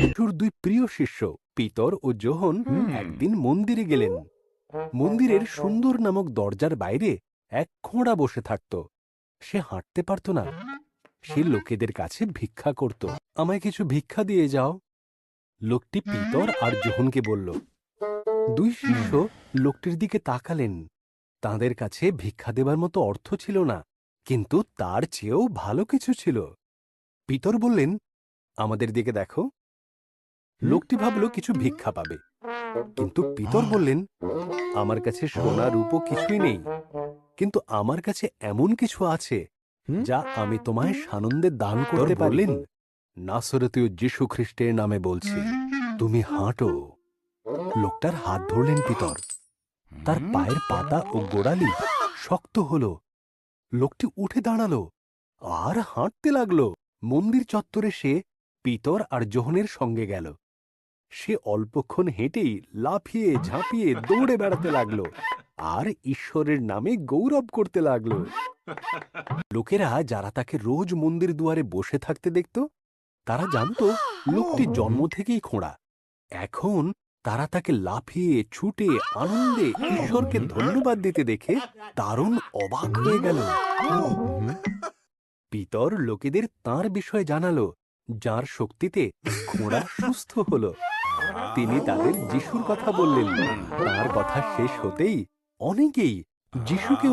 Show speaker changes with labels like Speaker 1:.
Speaker 1: মিঠুর দুই প্রিয় শিষ্য পিতর ও জোহন একদিন মন্দিরে গেলেন। মন্দিরের সুন্দর নামক দরজার বাইরে এক খোঁড়া বসে থাকত। সে হাঁটতে পারত না। সে লোকেদের কাছে ভিক্ষা করত। আমায় কিছু ভিক্ষা দিয়ে যাও। লোকটি পিতর আর জোহনকে বলল দুই শিষ্য লোকটির দিকে তাকালেন। তাদের কাছে ভিক্ষা দেবার মতো অর্থ ছিল না কিন্তু তার চেয়েও ভালো কিছু ছিল। পিতর বললেন আমাদের দিকে দেখো। লোকটি ভাবল কিছু ভিক্ষা পাবে। কিন্তু পিতর বললেন আমার কাছে সোনা রূপো কিছুই নেই কিন্তু আমার কাছে এমন কিছু আছে যা আমি তোমায় সানন্দে দান করতে পারলেন নাসরতীয় যীশু খ্রিস্টের নামে বলছি তুমি হাঁটো। লোকটার হাত ধরলেন পিতর। তার পায়ের পাতা ও গোড়ালি শক্ত হল। লোকটি উঠে দাঁড়াল আর হাঁটতে লাগল। মন্দির চত্বরে সে পিতর আর জোহনের সঙ্গে গেল। সে অল্পক্ষণ হেঁটেই লাফিয়ে ঝাঁপিয়ে দৌড়ে বেড়াতে লাগল আর ঈশ্বরের নামে গৌরব করতে লাগল। লোকেরা যারা তাকে রোজ মন্দির দুয়ারে বসে থাকতে দেখত, তারা জানতো লোকটি জন্ম থেকেই খোঁড়া। এখন তারা তাকে লাফিয়ে, ছুটে, আনন্দে ঈশ্বরকে ধন্যবাদ দিতে দেখে দারুণ অবাক হয়ে গেল। পিতর লোকেদের তার বিষয়ে জানালো যার শক্তিতে ঘোড়া সুস্থ হল। তিনি তাদের যিশুর কথা বললেন। তার কথা শেষ হতেই অনেকেই যিশুকে